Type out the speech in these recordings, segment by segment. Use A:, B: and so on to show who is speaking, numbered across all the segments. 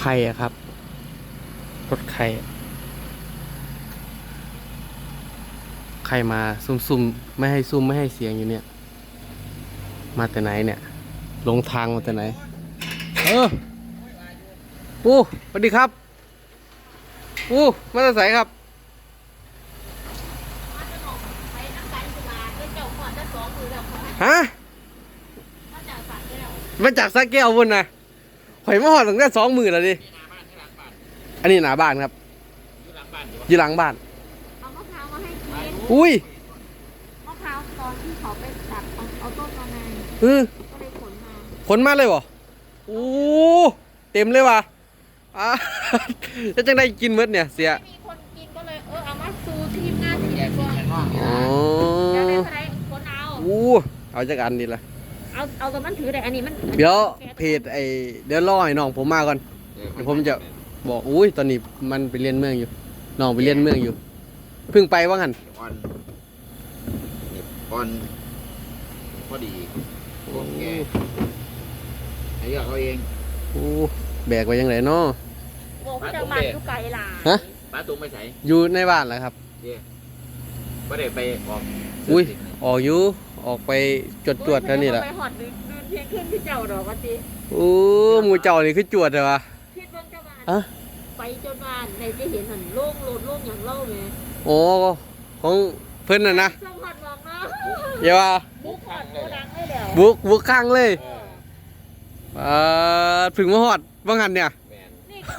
A: ใครอะครับ รถใคร ใครมาซุ่มๆ ไม่ให้ซุ่มไม่ให้เสียงอยู่เนี่ย มาแต่ไหนเนี่ย ลงทางมาแต่ไหน เออปูสวัสดีครับปูมาแต่ไสครับฮะ
B: มาจากฝันแล้ว
A: มากสักแก้วพุ่นนะ ข่อยมาหอดตั้งแต่สองมือแล้วดิ อันนี้หนาบ้านครับอยู่หลังบ้าน
B: เอามะพร้าวมาให้กิน
A: อุ้ย
B: มะพร้าวตอนที่เขาไปตัดเอาเอาต้นมาใน
A: เออ
B: ก็เลยขนมา
A: ขนมาเลยบ่โอ้เต็มเลยว่ะอะจะจังได้กินหมดเนี่ยเสีย
B: ไม่มีคนกินก็เลยเออเอามาซูทีมงานทีมก่อน
A: อ๋อ
B: เดี๋ยวได้เท่าไหร่คนเอา
A: อู้เอาจากอันนี้ละ
B: เอาเอาตัวมันถือได้อันนี้มัน
A: เดี๋ยวเพจไอเดี๋ยวรอให้น้องผมมาก่อนเดี๋ยวผมจะบอกอุ้ยตอนนี้มันไปเรียนเมืองอยู่น้องไปเรียนเมืองอยู่เพิ่งไปว่างัน
C: ออนนี่ออนพอดีพวกแกไอ้เรื่องเขาเอง
A: โอ้แบกไว้ยังไงเนาะ
B: บอกว่าจะมันอยู่ไกลหลาย
A: ฮะ
C: ป้าตุ้มไปใส่
A: อยู่ในบ้านแหละครับ
C: ไม่ได้ไปออก
A: อุ้ยออกอยู่ ออกไปจดจวดๆแล้วนี่แหละ
B: ไปหอดดืนดืนเพียงขึ้นที่เจ้าดอกว่าจี
A: โอ้หมูเจ้านี่คือจวดเลยวะ
B: คิดว่าเจ้าบ้าน
A: อะ
B: ไปจนบ้านในจะเห็นหันโล่งโลดโล่งอย่างเล่าเลย
A: โอ้ของเพิ่นน่ะนะ
B: จังหวัดบอกเนาะ
A: อย่าว่า
B: บุกหอดโกดังได้แล้ว
A: บุกบุกข้างเลย
B: เออ
A: เอ่อถึงมาฮอดว่างันเนี่ย
C: แมน
B: นี่ก็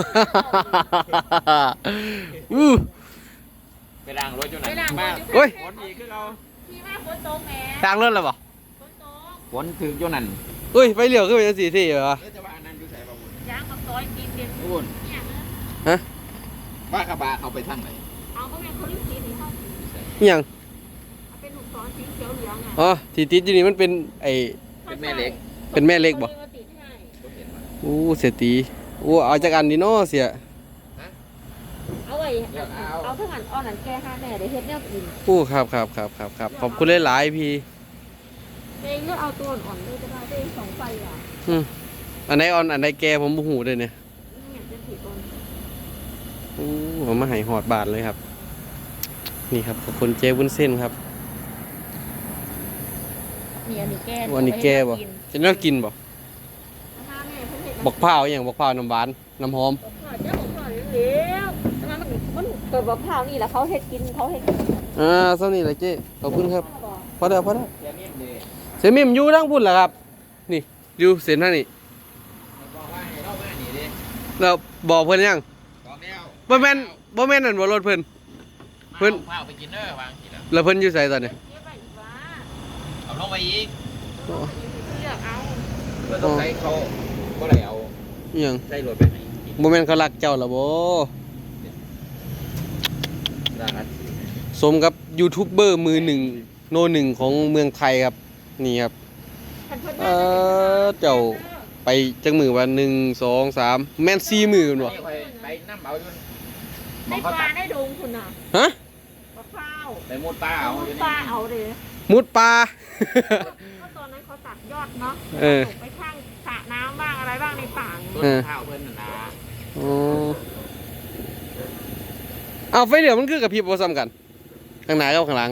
A: อู้
C: ไปล้างรถอยู่ไหน
B: ไปล้างรถ
C: มา
B: อยู่
A: โอ้ย
C: ฝนดีขึ้นเรา
B: ที่ว่าฝนตกแหม
A: ทางรถแล้วบ่
B: ฝนตก
C: ฝนถึงอยู่นั่น
A: อุ้ยไปเหลียวขึ้นไปจังสี่ที่เหรอ
C: เอ๊ะจะว่าอันนั้นอยู่ใส่บ้าง
B: ยางกับซอยกินเดียว
C: นู่น
B: เนี่ยนะ
C: ว่ากระบะเขาไปทางไหน
B: เอาก็เป็นคนที่สีนี่เขา
A: อิหยัง
B: เอาเป็นหนุกซ้อนสีเขียวเหลืองอะ
A: อ๋อที่ติดอยู่นี่มันเป็นไอ
C: เป็นแม่เล็ก
A: เป็นแม่เล็กบ่
B: ขาลยมาติดให้
C: ก็เห็นมา
A: อู้เสียตีอู้เอาจากอันนี้เนาะเสีย
B: เอาไว้เอาทั้งอันอ่อนอันแก้ห้าแม่เดี๋ยวเฮ็ดแนวกิน
A: อู้ครับครับครับครับครับขอบคุณหลายๆพี่
B: เองเลือกเอาตัวอ่อนๆเลยก็ได้ได้สองไฟอะ
A: อันไหนอ่อนอันไหนแก่ผมบ่ฮู้เลยเนี่ย
B: นี่อยากจะถือต้น
A: อู้ผมมาให้หอดบาทเลยครับ นี่ครับขอบคุณเจ๊วุ้นเส้นครับ
B: นี่อันนี้แก้
A: วันนี้แก่บ่จะน่ากินบ่
B: ห้าแม่เพิ่นเฮ็ด
A: บักพร้าวอหย่างบักพร้าวน้ำหวานน้ำหอม
B: เกิดบักพร้าวนี่แหละเขาเฮ็ดกินเขาเฮ็ดกิน
A: อ่าเท่านี้แหละเจ๊ขอบคุณครับ
B: บอก
A: พอแล้วพอแล้ว
C: เดี๋ยวนี้เด
A: เสียมิมอยู่ทั้งพุ่นเหรอครับ นี่อยู่เส้นทางนี้
C: บอกว่าให้เรามาหนีดิ
A: แล้วบอกเพิ่นยัง
C: บอกแล้ว
A: บ่แม่นบ่แม่นนั่นบ่รถเพิ่นเพิ่น
C: มาเอาข้าวไปกินเด้อวางกินแล้ว
A: แล้วเพิ่นอยู่ไสตอนนี้
B: เก็บไว้อีกว่า
C: เอาลงไปอีก
B: เลือกเอา
C: เพื่อต้องใช้เขาก็เลยเอา
A: อิหยัง
C: ใช้รถไปไหน
A: บ่แม่นเขารักเจ้าล่ะบ่
C: ร้าน
A: สมกับยูทูบเบอร์มือหนึ่งโนหนึ่งของเมืองไทยครับ นี่ครับ
B: คันเพิ่น
A: เอ่อเจ้าไปจังมือว่าหนึ่งสองสามแม่นสี่มือกันบ่
C: นี่ไปไปน้ำเอาอยู่ม
B: ได้
C: อง
B: ป
C: เขา
B: ลา
C: ตัด
B: ได้ดงคุณน่ะ
A: ฮะ
B: บักพร้าว
C: ไปมุดป้าเอาอยู่
B: ปลา
C: นี่
B: เอาเด้
A: มุดปลา
B: ก็ตอนนั้นเขาตัดยอดเนาะ
A: เออ
B: ไปข้างสระน้ำบ้างอะไรบ้างในป่า
C: ต้น
A: เออ
C: ข้าวเพิ่นน่ะนะ
A: อ๋อ เอาไฟเหลืองมันคือกับพริบบ่ซ้ำกัน ข้างหน้ากับข้างหลัง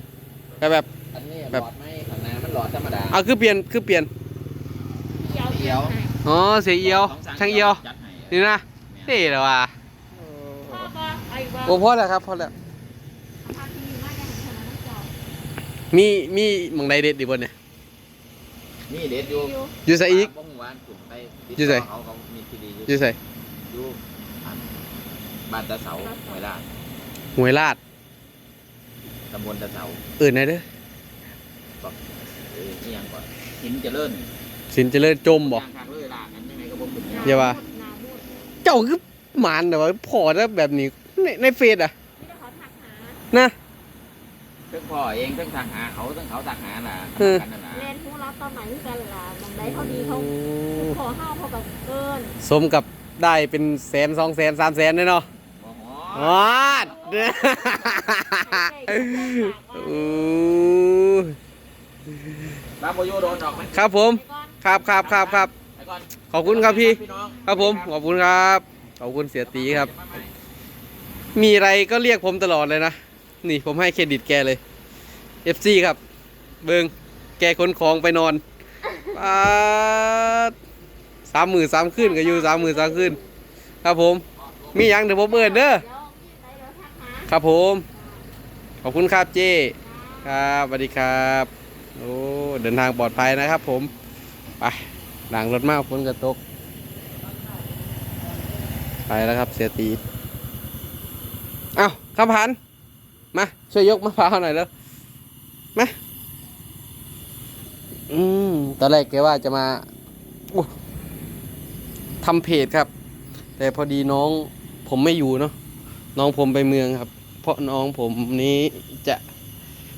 A: ก็แบบ
C: อันนี้
A: แบบ
C: หลอดไหมข้างหน้ามันหลอดธรรมดา
A: เอาคือเปลี่ยนคือเปลี่ยน
B: เขียว
C: เขียว
A: อ๋อเสียเอียว
C: สสม
A: ช่างเอียว
C: จัดให้
A: นี่นะเท่แล้วว่ะ
B: พ่อก็ไอ้บ้า
A: โอ้พอแล้วครับพอแล้ว
B: พาทีมาได้ขนาดนั้นเจ้า
A: มีมีหมองใดเด็ดดีบ่เนี่ย
C: นี่เด็ดอยู่
B: อยู่
A: อยู่ไสอีก
C: บ้งหวานขุนไปติด
A: อยู่ไส
C: ต่เขาเขามีที่ดีอยู่
A: อยู่ไส
C: อยู่อันบ้านตะเสาหวยลาด
A: หวยลาด
C: ตำบลตะเสา
A: เอื่นไหนเด้อ
C: เออนี่ยังก่อนหินเจริญ
A: สินเจริญจมบ่
C: ย่างทางเลยลาดอันยังไงก็บ่ขึ้น
A: อย่าว่า
B: หน้มืด
A: เจ้าคือหมานแต่ว่าพอแล้วแบบนี้ในในเฟซอะ
B: นี่เราขอถักหา
A: นะ
C: เพิ่งพ่อเองเพิ่งทางหาเขาเพิ่งเขาทางหาน่ะ
A: เออ
C: ทำกันน่ะนะ
B: เล่นผู้รับตอนไหนที่กันล่ะบางใดเขาดีเขาขอห้าวเขาแบบเกิน
A: สมกับได้เป็นแสนสองแสนสามแสนเลยเนาะ
C: โอ้โห
A: วาดอู้
C: บ้านโบโยโดนออกไหม
A: ครับผม ครับครับครับครับ
C: ไปก่อน
A: ขอบคุณครับพี่
C: น้อง
A: ครับผม ขอบคุณครับ ขอบคุณเสียตีครับ มีอะไรก็เรียกผมตลอดเลยนะ นี่ผมให้เครดิตแกเลย FC ครับ เบิงแกขนของไปนอนปาดสามหมื่นสามขึ้นก็อยู่สามหมื่นสามขึ้น ครับผม มีหยังเดี๋ยวผมเอินเด้อ ครับผม ขอบคุณครับเจ้ครับสวัสดีครับโอ้เดินทางปลอดภัยนะครับผม ไปหลังรถมากฝนกระตก ไปแล้วครับเสียตีเอ้าคำพันมา ช่วยยกมะพร้าวหน่อยแล้วมาอืมตอนแรกแกว่าจะมาทำเพจครับ แต่พอดีน้องผมไม่อยู่เนาะน้องผมไปเมืองครับ ราะน้องผมนี้จะ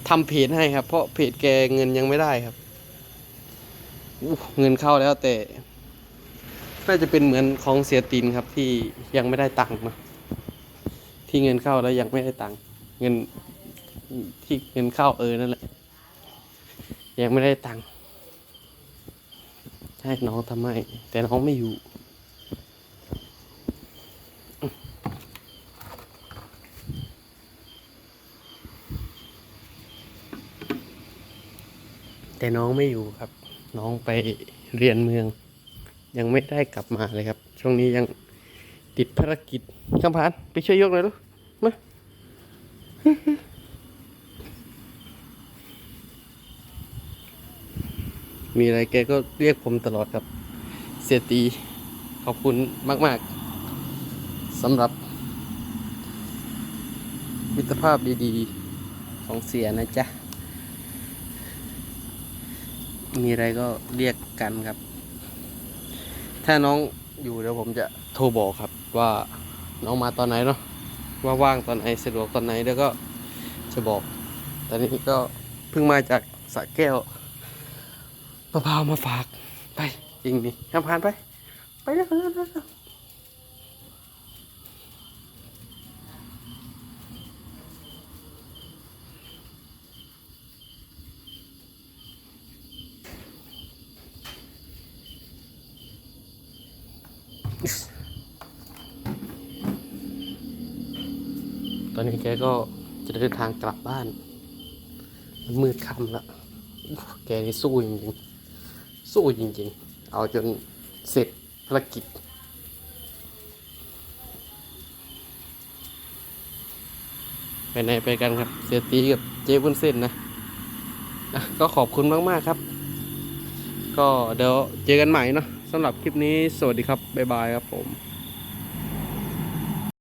A: ทำเพจให้ครับ เพราะเพจแกเงินยังไม่ได้ครับเงินเข้าแล้วแต่น่าจะเป็นเหมือนของเสียตินครับที่ยังไม่ได้ตังค์นะที่เงินเข้าแล้วยังไม่ได้ตังค์เงินที่เงินเข้าเออนั่นแหละยังไม่ได้ตังค์ให้น้องทำให้แต่น้องไม่อยู่ แต่น้องไม่อยู่ครับ น้องไปเรียนเมือง ยังไม่ได้กลับมาเลยครับ ช่วงนี้ยังติดภารกิจคำพานไปช่วยยกหน่อยลูกมามีอะไรแกก็เรียกผมตลอดครับ เสียตีขอบคุณมาก ๆสำหรับมิตรภาพดี ๆ ของเสียนะจ๊ะ มีอะไรก็เรียกกันครับ ถ้าน้องอยู่เดี๋ยวผมจะโทรบอกครับ ว่าน้องมาตอนไหนเนาะว่าว่างตอนไหนสะดวกตอนไหนแล้วก็จะบอกตอนนี้ก็เพิ่งมาจากสระแก้วมะพร้าวมาฝากไปจริงดิทำผ่านไป ไปเร็วเร็วเร็วเร็ว ตอนนี้แกก็จะเดินทางกลับบ้าน มันมืดค่ำแล้วแกนี่สู้จริงๆ สู้จริงๆ เอาจนเสร็จภารกิจไปไหนไปกันครับ เสียตีกับเจ๊บุญเส้นนะอะก็ขอบคุณมาก ๆ ครับ ก็เดี๋ยวเจอกันใหม่เนาะสำหรับคลิปนี้สวัสดีครับ บ๊ายบายครับผม